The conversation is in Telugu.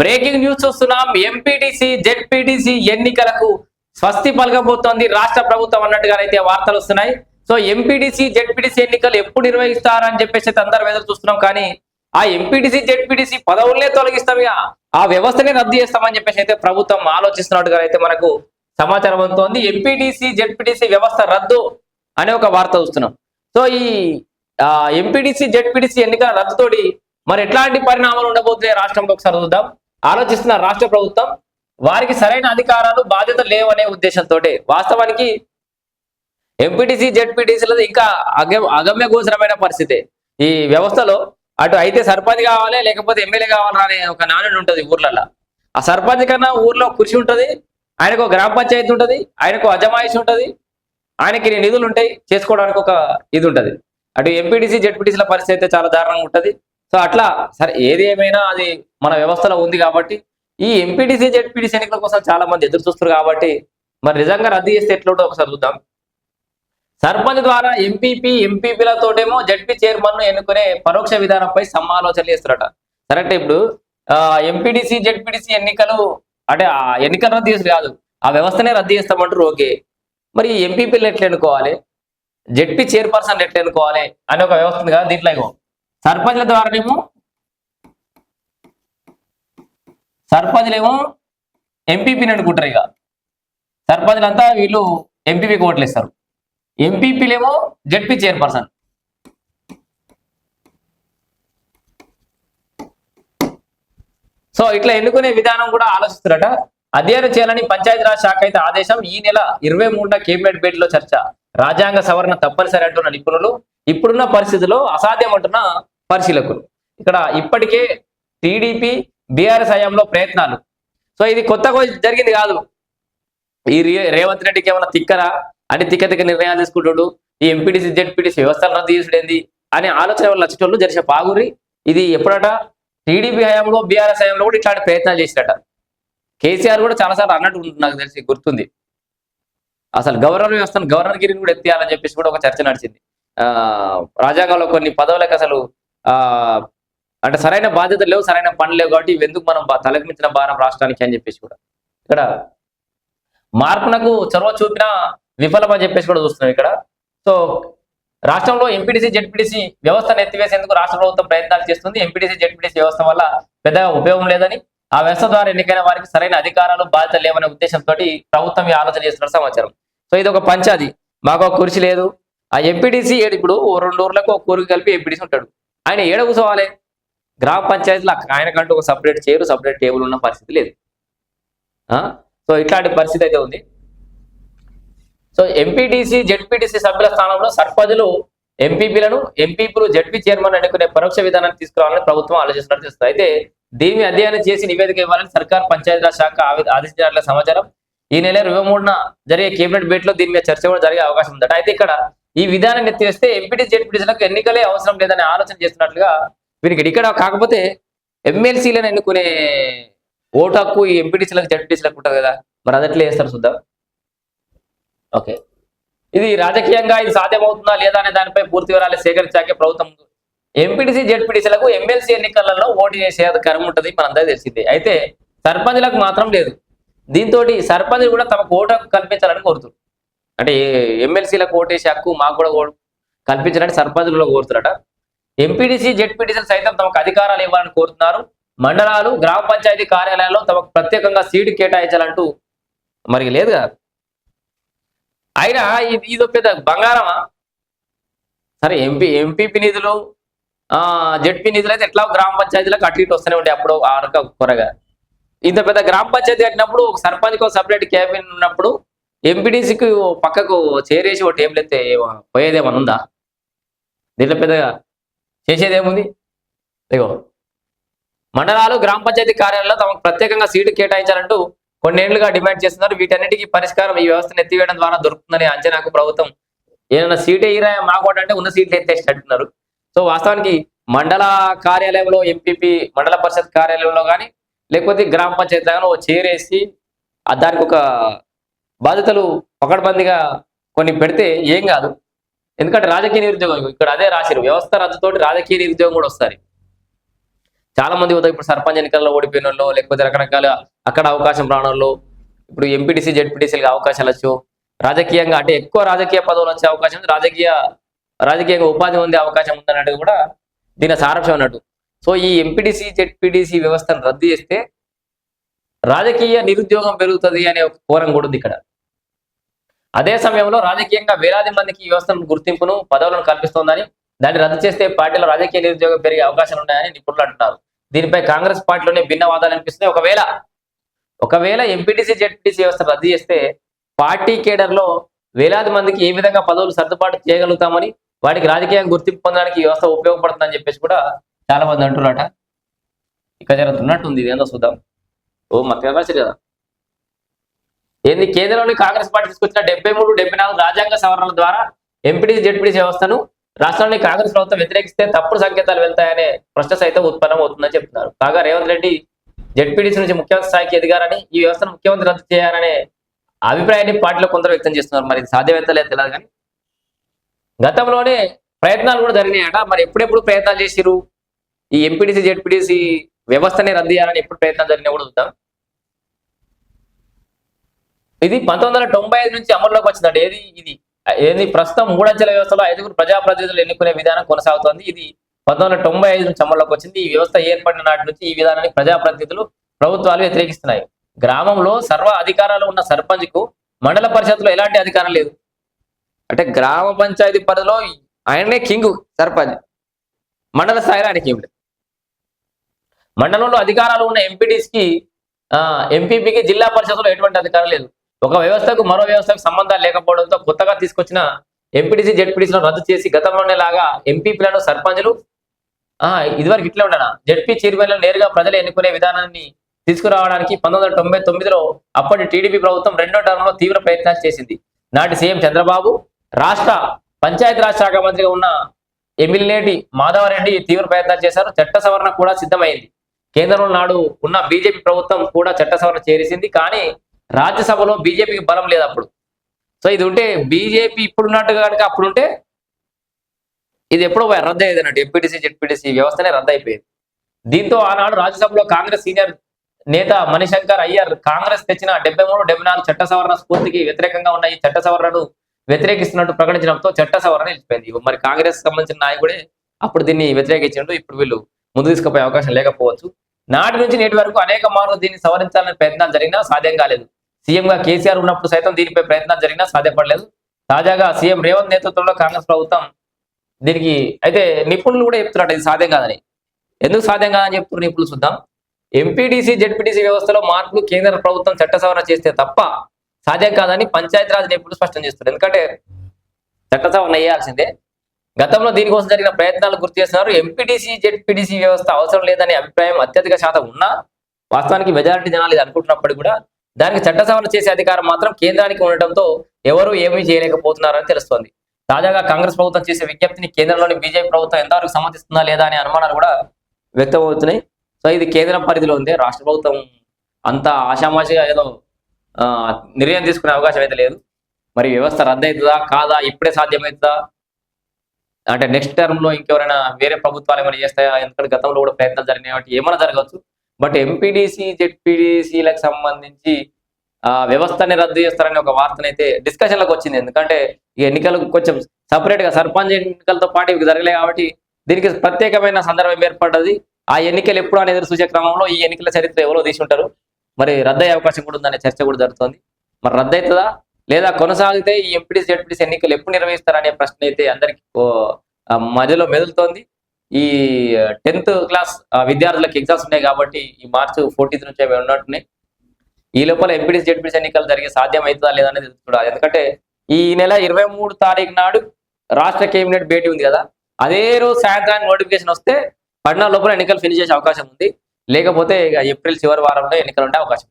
బ్రేకింగ్ న్యూస్ చూస్తున్నాం ఎంపీటీసీ జెడ్పీటీసీ ఎన్నికలకు స్వస్తి పలకబోతోంది రాష్ట్ర ప్రభుత్వం అన్నట్టుగానైతే వార్తలు వస్తున్నాయి సో ఎంపీటీసీ జెడ్పీటీసీ ఎన్నికలు ఎప్పుడు నిర్వహిస్తారని చెప్పేసి అయితే అందరం ఎదురు చూస్తున్నాం కానీ ఆ ఎంపీటీసీ జెడ్పీటీసీ పదవులనే తొలగిస్తాం ఆ వ్యవస్థనే రద్దు చేస్తామని చెప్పేసి అయితే ప్రభుత్వం ఆలోచిస్తున్నట్టుగా అయితే మనకు సమాచారం అందుతోంది ఎంపీటీసీ జెడ్పీటీసీ వ్యవస్థ రద్దు అనే ఒక వార్త చూస్తున్నాం సో ఈ ఎంపీటీసీ జెడ్పీటీసీ ఎన్నికల రద్దుతోటి మరి ఎట్లాంటి పరిణామాలు ఉండబోతున్నాయి రాష్ట్రంలో ఒకసారి చూద్దాం ఆలోచిస్తున్న రాష్ట్ర ప్రభుత్వం వారికి సరైన అధికారాలు బాధ్యతలు లేవనే ఉద్దేశంతో వాస్తవానికి ఎంపీటీసీ జెడ్పీటీసీలో ఇంకా అగ అగమ్య గోచరమైన పరిస్థితి. ఈ వ్యవస్థలో అటు అయితే సర్పంచ్ కావాలి లేకపోతే ఎమ్మెల్యే కావాలా అనే ఒక నానుడు ఉంటుంది ఊర్లలో ఆ సర్పంచ్ కన్నా ఊర్లో కృషి ఉంటుంది ఆయనకు ఒక గ్రామ పంచాయతీ ఉంటుంది ఆయనకు అజమాయిషి ఉంటుంది ఆయనకి నిధులు ఉంటాయి చేసుకోవడానికి ఒక ఇది ఉంటుంది. అటు ఎంపీటీసీ జెడ్పీటీసీల పరిస్థితి అయితే చాలా దారుణంగా ఉంటుంది. సో అట్లా సరే ఏది ఏమైనా అది మన వ్యవస్థలో ఉంది కాబట్టి ఈ ఎంపీటీసీ జెడ్పీటీసీ ఎన్నికల కోసం చాలా మంది ఎదురు చూస్తారు కాబట్టి మరి నిజంగా రద్దు చేస్తే ఎట్లుంటో ఒకసారి చూద్దాం. సర్పంచ్ ద్వారా ఎంపీపీ ఎంపీపీలతోటేమో జడ్పీ చైర్మన్ను ఎన్నుకునే పరోక్ష విధానంపై సమాలోచనలు చేస్తారట. కరెక్ట్ ఇప్పుడు ఎంపీటీసీ జెడ్పీటీసీ ఎన్నికలు అంటే ఆ ఎన్నికలు రద్దు చేసి కాదు ఆ వ్యవస్థనే రద్దు చేస్తామంటారు ఓకే. మరి ఎంపీపీలు ఎట్లా ఎన్నుకోవాలి? జడ్పీ చైర్పర్సన్ ఎట్లా ఎన్నుకోవాలి? అనే ఒక వ్యవస్థ ఉంది కదా దీంట్లో సర్పంచ్ల ద్వారానేమో? సర్పంచ్లేమో ఎంపీపీని అనుకుంటారు ఇక. సర్పంచ్లంతా వీళ్ళు ఎంపీపీకి ఓట్లు ఇస్తారు ఎంపీపీలేమో జడ్పీ చైర్పర్సన్ సో ఇట్లా ఎన్నుకునే విధానం కూడా ఆలోచిస్తారట అధ్యయనం చేయాలని పంచాయతీరాజ్ శాఖ అయితే ఆదేశం ఈ నెల ఇరవై మూడున కేబినెట్ భేటీలో చర్చ. రాజ్యాంగ సవరణ తప్పనిసరి అంటున్న నిపుణులు ఇప్పుడున్న పరిస్థితిలో అసాధ్యం అంటున్న పరిశీలకులు. ఇక్కడ ఇప్పటికే టీడీపీ బీఆర్ఎస్ హయాంలో ప్రయత్నాలు. సో ఇది కొత్తగా జరిగింది కాదు. ఈ రేవంత్ రెడ్డికి ఏమైనా తిక్కరా? అని తిక్క తిక్క నిర్ణయాలు తీసుకుంటాడు. ఈ ఎంపీటీసీ జెడ్పీటీసీ వ్యవస్థలు రద్దు చేసుడేంది అనే ఆలోచన వల్ల వచ్చేటోళ్ళు జరిసే పాగురి ఇది ఎప్పుడట? టీడీపీ హయాంలో బీఆర్ఎస్ హయాంలో కూడా ఇట్లాంటి ప్రయత్నాలు చేసినట కేసీఆర్ కూడా చాలాసార్లు అన్నట్టు ఉంటుంది నాకు తెలిసి గుర్తుంది. అసలు గవర్నర్ వ్యవస్థను గవర్నర్ గిరిని కూడా ఎత్తేయాలని చెప్పేసి కూడా ఒక చర్చ నడిచింది. రాజ్యాంగంలో కొన్ని పదవులకు అసలు ఆ అంటే సరైన బాధ్యతలు లేవు సరైన పనులు లేవు కాబట్టి ఎందుకు మనం బా- భారం రాష్ట్రానికి అని చెప్పేసి కూడా. ఇక్కడ మార్పునకు చొరవ చూపిన విఫలమని చెప్పేసి కూడా చూస్తున్నాం ఇక్కడ. సో రాష్ట్రంలో ఎంపీటీసీ జెడ్పీటీసీ వ్యవస్థను ఎత్తివేసేందుకు రాష్ట్ర ప్రభుత్వం ప్రయత్నాలు చేస్తుంది. ఎంపీటీసీ జెడ్పీటీసీ వ్యవస్థ వల్ల పెద్దగా ఉపయోగం లేదని ఆ వ్యవస్థ ద్వారా ఎన్నికైన వారికి సరైన అధికారాలు బాధ్యతలు లేవనే ఉద్దేశంతో ప్రభుత్వం ఆలోచన చేస్తున్న సమాచారం. సో ఇది ఒక పంచాది. మాకు ఒక కుర్చీ లేదు. ఆ ఎంపీటీసీ ఏడు ఇప్పుడు ఓ రెండు ఊర్లకు ఒక ఊరికి కలిపి ఎంపీటీసీ ఉంటాడు. ఆయన ఏడ కూర్చోవాలి? గ్రామ పంచాయతీలో ఆయనకంటూ ఒక సపరేట్ చైర్ సపరేట్ టేబుల్ ఉన్న పరిస్థితి లేదు. ఆ? సో ఇట్లాంటి పరిస్థితి అయితే ఉంది. సో ఎంపీటీసీ జెడ్పీటీసీ సభ్యుల స్థానంలో సర్పంచులు ఎంపీపీలను ఎంపీపీలు జడ్పీ చైర్మన్ అనుకునే పరోక్ష విధానాన్ని తీసుకురావాలని ప్రభుత్వం ఆలోచిస్తున్నట్టు తెలుస్తుంది అయితే దీన్ని అధ్యయనం చేసి నివేదిక ఇవ్వాలని సర్కార్ పంచాయతీరాజ్ శాఖ ఆదేశించినట్ల సమాచారం. ఈ నెల ఇరవై మూడున జరిగే కేబినెట్ భేటీలో దీని మీద చర్చ కూడా జరిగే అవకాశం ఉందట. అయితే ఇక్కడ ఈ విధానం ఎత్తివేస్తే ఎంపీటీ జెడ్పీటీసీలకు ఎన్నికలే అవసరం లేదని ఆలోచన చేస్తున్నట్లుగా వీరికి ఇక్కడ కాకపోతే ఎమ్మెల్సీలను ఎన్నుకునే ఓటు హక్కు ఈ ఎంపీటీసీలకు జెడ్పీటీసీలకు ఉంటుంది కదా. మరి అదట్లే చేస్తారు చూద్దాం. ఓకే. ఇది రాజకీయంగా ఇది సాధ్యమవుతుందా లేదా అనే దానిపై పూర్తి వివరాలు సేకరించాకే ప్రభుత్వం ఎంపీటీసీ జెడ్పీటీసీలకు ఎమ్మెల్సీ ఎన్నికలలో ఓటు చేసే అధికారం ఉంటుంది మనందరూ తెలిసిందే. అయితే సర్పంచ్లకు మాత్రం లేదు. దీంతో సర్పంచ్ కూడా తమకు ఓటు హక్కు కల్పించాలని కోరుతుంది అంటే ఎమ్మెల్సీలకు ఓటేసే హక్కు మాకు కూడా కల్పించాలంటే కల్పించాలని సర్పంచ్లు కూడా కోరుతున్నారట. ఎంపీడీసీ జెడ్పీటీసీలు సైతం తమకు అధికారాలు ఇవ్వాలని కోరుతున్నారు. మండలాలు గ్రామ పంచాయతీ కార్యాలయాల్లో తమకు ప్రత్యేకంగా సీటు కేటాయించాలంటూ మరి లేదు కదా. అయినా ఇది ఇది పెద్ద బంగారమా? సరే ఎంపీ ఎంపీపీ నిధులు ఆ జెడ్పీ నిధులు అయితే ఎట్లా గ్రామ పంచాయతీలకు అటు ఇటు వస్తూనే ఉంటాయి అప్పుడు ఆరక కొరగా. ఇంత పెద్ద గ్రామ పంచాయతీ కట్టినప్పుడు సర్పంచ్ కోసం ఒక సపరేట్ క్యాబిన్ ఉన్నప్పుడు ఎంపీడీసీకి పక్కకు చేరేసి ఒక టేబుల్ ఎత్తే పోయేదేమన్నా ఉందా దీంట్లో పెద్దగా చేసేదేముంది? ఇగో మండలాలు గ్రామ పంచాయతీ కార్యాలయంలో తమకు ప్రత్యేకంగా సీటు కేటాయించాలంటూ కొన్నేళ్ళుగా డిమాండ్ చేస్తున్నారు. వీటన్నిటికీ పరిష్కారం ఈ వ్యవస్థను ఎత్తివేయడం ద్వారా దొరుకుతుందని అంచనాకు ప్రభుత్వం ఏదైనా సీట్ ఎయిరా మాకోటంటే ఉన్న సీట్లు ఎత్తేసి అంటున్నారు సో వాస్తవానికి మండల కార్యాలయంలో ఎంపీపీ మండల పరిషత్ కార్యాలయంలో కానీ లేకపోతే గ్రామ పంచాయతీ కానీ ఓ చేరేసి దానికి ఒక బాధ్యతలు పకడ్బందీగా కొన్ని పెడితే ఏం కాదు. ఎందుకంటే రాజకీయ నిరుద్యోగం ఇక్కడ అదే రాశారు వ్యవస్థ రద్దుతోటి రాజకీయ నిరుద్యోగం కూడా వస్తారు చాలా మంది ఉదయం ఇప్పుడు సర్పంచ్ ఎన్నికల్లో ఓడిపోయిన వాళ్ళు లేకపోతే రకరకాల అక్కడ అవకాశం రాని ఇప్పుడు ఎంపీటీసీ జెడ్పీటీసీలకు అవకాశాలు వచ్చు. రాజకీయంగా అంటే ఎక్కువ రాజకీయ పదవులు వచ్చే అవకాశం ఉంది. రాజకీయ రాజకీయంగా ఉపాధి పొందే అవకాశం ఉందన్నట్టు కూడా దీని సారాంశం అన్నట్టు. సో ఈ ఎంపీటీసీ జెడ్పీటీసీ వ్యవస్థను రద్దు చేస్తే రాజకీయ నిరుద్యోగం పెరుగుతుంది అనే ఒక కోరం కూడా ఉంది ఇక్కడ. అదే సమయంలో రాజకీయంగా వేలాది మందికి వ్యవస్థను గుర్తింపును పదవులను కల్పిస్తోందని దాన్ని రద్దు చేస్తే పార్టీలో రాజకీయ నిరుద్యోగం పెరిగే అవకాశాలు ఉన్నాయని నిపుణులు అంటున్నారు. దీనిపై కాంగ్రెస్ పార్టీలోనే భిన్న వాదాలు అనిపిస్తున్నాయి. ఒకవేళ ఒకవేళ ఎంపీటీసీ జెడ్పీటీసీ వ్యవస్థ రద్దు చేస్తే పార్టీ కేడర్లో వేలాది మందికి ఏ విధంగా పదవులు సర్దుబాటు చేయగలుగుతామని వాటికి రాజకీయంగా గుర్తింపు పొందడానికి ఈ వ్యవస్థ ఉపయోగపడుతుందని చెప్పేసి కూడా చాలా మంది అంటున్నారట. ఇక జరుగుతున్నట్టుంది ఇదేందో ఏందో చూద్దాం. ఓ మధ్య కదా. ఏంది కేంద్రంలోని కాంగ్రెస్ పార్టీ తీసుకొచ్చిన డెబ్బై మూడు డెబ్బై నాలుగు రాజ్యాంగ సవరణల ద్వారా ఎంపీడీసీ జెడ్పీటీసీ వ్యవస్థను రాష్ట్రంలోని కాంగ్రెస్ ప్రభుత్వం వ్యతిరేకిస్తే తప్పుడు సంకేతాలు వెళ్తాయనే ప్రశ్న సైతం ఉత్పన్నం అవుతుందని చెప్తున్నారు. కాగా రేవంత్ రెడ్డి జెడ్పీటీసీ నుంచి ముఖ్యమంత్రి స్థాయికి ఎదిగారని ఈ వ్యవస్థను ముఖ్యమంత్రి రద్దు చేయాలనే అభిప్రాయాన్ని పార్టీలో కొందరు వ్యక్తం చేస్తున్నారు. మరి సాధ్యమైతే లేదు తెలియదు కానీ గతంలోనే ప్రయత్నాలు కూడా జరిగినాయట. మరి ఎప్పుడెప్పుడు ప్రయత్నాలు చేసిరు ఈ ఎంపీడీసీ జెడ్పీటీసీ వ్యవస్థని రద్దు చేయాలని ఎప్పుడు ప్రయత్నాలు జరిగినా కూడా చూద్దాం. ఇది పంతొమ్మిది వందల తొంభై ఐదు నుంచి అమల్లోకి వచ్చిందండి. ఏది ఇది? ఏది ప్రస్తుతం మూడంచెల వ్యవస్థలో ఐదుగురు ప్రజాప్రతినిధులు ఎన్నుకునే విధానం కొనసాగుతోంది. ఇది పంతొమ్మిది వందల తొంభై ఐదు నుంచి అమల్లోకి వచ్చింది. ఈ వ్యవస్థ ఏర్పడిన నాటి నుంచి ఈ విధానాన్ని ప్రజాప్రతినిధులు ప్రభుత్వాలు వ్యతిరేకిస్తున్నాయి. గ్రామంలో సర్వ అధికారాలు ఉన్న సర్పంచ్కు మండల పరిషత్లో ఎలాంటి అధికారం లేదు. అంటే గ్రామ పంచాయతీ పరిధిలో ఆయననే కింగ్ సర్పంచ్. మండల స్థాయిలో ఆయన కింగ్. మండలంలో అధికారాలు ఉన్న ఎంపీటీస్కి ఎంపీపీకి జిల్లా పరిషత్లో ఎటువంటి అధికారం లేదు. ఒక వ్యవస్థకు మరో వ్యవస్థకు సంబంధాలు లేకపోవడంతో కొత్తగా తీసుకొచ్చిన ఎంపీటీసీ జెడ్పీటీసీలను రద్దు చేసి గతంలోనే లాగా ఎంపీపీలను సర్పంచులు ఆ, ఇదివరకు ఇట్లా ఉండనా? జెడ్పీ చైర్మన్లను నేరుగా ప్రజలు ఎన్నుకునే విధానాన్ని తీసుకురావడానికి పంతొమ్మిది వందల తొంభై తొమ్మిదిలో అప్పటి టీడీపీ ప్రభుత్వం రెండో టర్మ్లో తీవ్ర ప్రయత్నాలు చేసింది. నాటి సీఎం చంద్రబాబు రాష్ట్ర పంచాయతీరాజ్ శాఖ మంత్రిగా ఉన్న ఎమ్మెల్యేటి మాధవరెడ్డి తీవ్ర ప్రయత్నాలు చేశారు. చట్ట సవరణ కూడా సిద్ధమైంది. కేంద్రంలో నాడు ఉన్న బీజేపీ ప్రభుత్వం కూడా చట్ట సవరణ చేరిసింది కానీ రాజ్యసభలో బీజేపీకి బలం లేదు అప్పుడు. సో ఇది ఉంటే బీజేపీ ఇప్పుడున్నట్టుగా కనుక అప్పుడు ఉంటే ఇది ఎప్పుడో రద్దు అయ్యేది అన్నట్టు. ఎంపీటీసీ జెడ్పీటీసీ వ్యవస్థనే రద్దు అయిపోయింది. దీంతో ఆనాడు రాజ్యసభలో కాంగ్రెస్ సీనియర్ నేత మణిశంకర్ అయ్యర్ కాంగ్రెస్ తెచ్చిన డెబ్బై మూడు డెబ్బై నాలుగు చట్ట సవరణ స్ఫూర్తికి వ్యతిరేకంగా ఉన్న ఈ చట్ట సవరణను వ్యతిరేకిస్తున్నట్టు ప్రకటించడంతో చట్ట సవరణ నిలిచిపోయింది. మరి కాంగ్రెస్ సంబంధించిన నాయకుడే అప్పుడు దీన్ని వ్యతిరేకించిండు. ఇప్పుడు వీళ్ళు ముందు తీసుకుపోయే అవకాశం లేకపోవచ్చు. నాటి నుంచి నేటి వరకు అనేక మార్లు దీన్ని సవరించాలని ప్రయత్నాలు జరిగినా సాధ్యం కాలేదు. సీఎం గా కేసీఆర్ ఉన్నప్పుడు సైతం దీనిపై ప్రయత్నం జరిగినా సాధ్యపడలేదు. తాజాగా సీఎం రేవంత్ నేతృత్వంలో కాంగ్రెస్ ప్రభుత్వం దీనికి అయితే నిపుణులు కూడా చెప్తున్నట్టు ఇది సాధ్యం కాదని. ఎందుకు సాధ్యం కాదని చెప్తున్నారు నిపుణులు చూద్దాం. ఎంపీటీసీ జెడ్పీటీసీ వ్యవస్థలో మార్పులు కేంద్ర ప్రభుత్వం చట్ట సవరణ చేస్తే తప్ప సాధ్యం కాదని పంచాయతీరాజ్ నిపుణులు స్పష్టం చేస్తున్నారు. ఎందుకంటే చట్ట సవరణ వేయాల్సిందే గతంలో దీనికోసం జరిగిన ప్రయత్నాలు గుర్తు చేస్తున్నారు. ఎంపీటీసీ జెడ్పీటీసీ వ్యవస్థ అవసరం లేదనే అభిప్రాయం అత్యధిక శాతం ఉన్నా వాస్తవానికి మెజారిటీ జనాలు ఇది అనుకుంటున్నప్పటికీ కూడా దానికి చట్ట సవరణ చేసే అధికారం మాత్రం కేంద్రానికి ఉండటంతో ఎవరు ఏమీ చేయలేకపోతున్నారని తెలుస్తోంది. తాజాగా కాంగ్రెస్ ప్రభుత్వం చేసే విజ్ఞప్తిని కేంద్రంలోని బీజేపీ ప్రభుత్వం ఎంతవరకు సమ్మతిస్తుందా లేదా అనే అనుమానాలు కూడా వ్యక్తమవుతున్నాయి. సో ఇది కేంద్ర పరిధిలో ఉంది. రాష్ట్ర ప్రభుత్వం అంత ఆషామాషిగా ఏదో ఆ, నిర్ణయం తీసుకునే అవకాశం అయితే లేదు. మరి వ్యవస్థ రద్దు అవుతుందా కాదా? ఇప్పుడే సాధ్యమవుతుందా? అంటే నెక్స్ట్ టర్మ్లో ఇంకెవరైనా వేరే ప్రభుత్వాలు ఏమైనా చేస్తాయా? ఎందుకంటే గతంలో కూడా ప్రయత్నాలు జరిగినాయి. కాబట్టి ఏమైనా జరగవచ్చు? బట్ ఎంపీడీసీ జెడ్పీడీసీలకు సంబంధించి ఆ వ్యవస్థని రద్దు చేస్తారని ఒక వార్తనైతే డిస్కషన్లకు వచ్చింది. ఎందుకంటే ఈ ఎన్నికలు కొంచెం సపరేట్గా సర్పంచ్ ఎన్నికలతో పాటు ఇవి జరగలే కాబట్టి దీనికి ప్రత్యేకమైన సందర్భం ఏర్పడ్డది. ఆ ఎన్నికలు ఎప్పుడు అనేది చూసే క్రమంలో ఈ ఎన్నికల చరిత్ర ఎవరో తీసుకుంటారు మరి రద్దయ్యే అవకాశం కూడా ఉందనే చర్చ కూడా జరుగుతుంది. మరి రద్దు అవుతుందా లేదా కొనసాగితే ఈ ఎంపీడీసీ జెడ్పీడీసీ ఎన్నికలు ఎప్పుడు నిర్వహిస్తారనే ప్రశ్న అయితే అందరికి మధ్యలో మెదులుతోంది. ఈ టెన్త్ క్లాస్ విద్యార్థులకు ఎగ్జామ్స్ ఉన్నాయి కాబట్టి ఈ మార్చ్ ఫోర్టీన్త్ నుంచి అవి ఉన్నట్టున్నాయి. ఈ లోపల ఎంపీడీసీ జెడ్పీడీసీ ఎన్నికలు జరిగే సాధ్యం అవుతుందా లేదనేది అనేది చూడాలి ఎందుకంటే ఈ నెల ఇరవై మూడు తారీఖు నాడు రాష్ట్ర కేబినెట్ భేటీ ఉంది కదా. అదే రోజు సాయంత్రానికి నోటిఫికేషన్ వస్తే పడిన లోపల ఎన్నికలు ఫినిష్ చేసే అవకాశం ఉంది. లేకపోతే ఇక ఏప్రిల్ చివరి వారంలో ఎన్నికలు ఉండే అవకాశం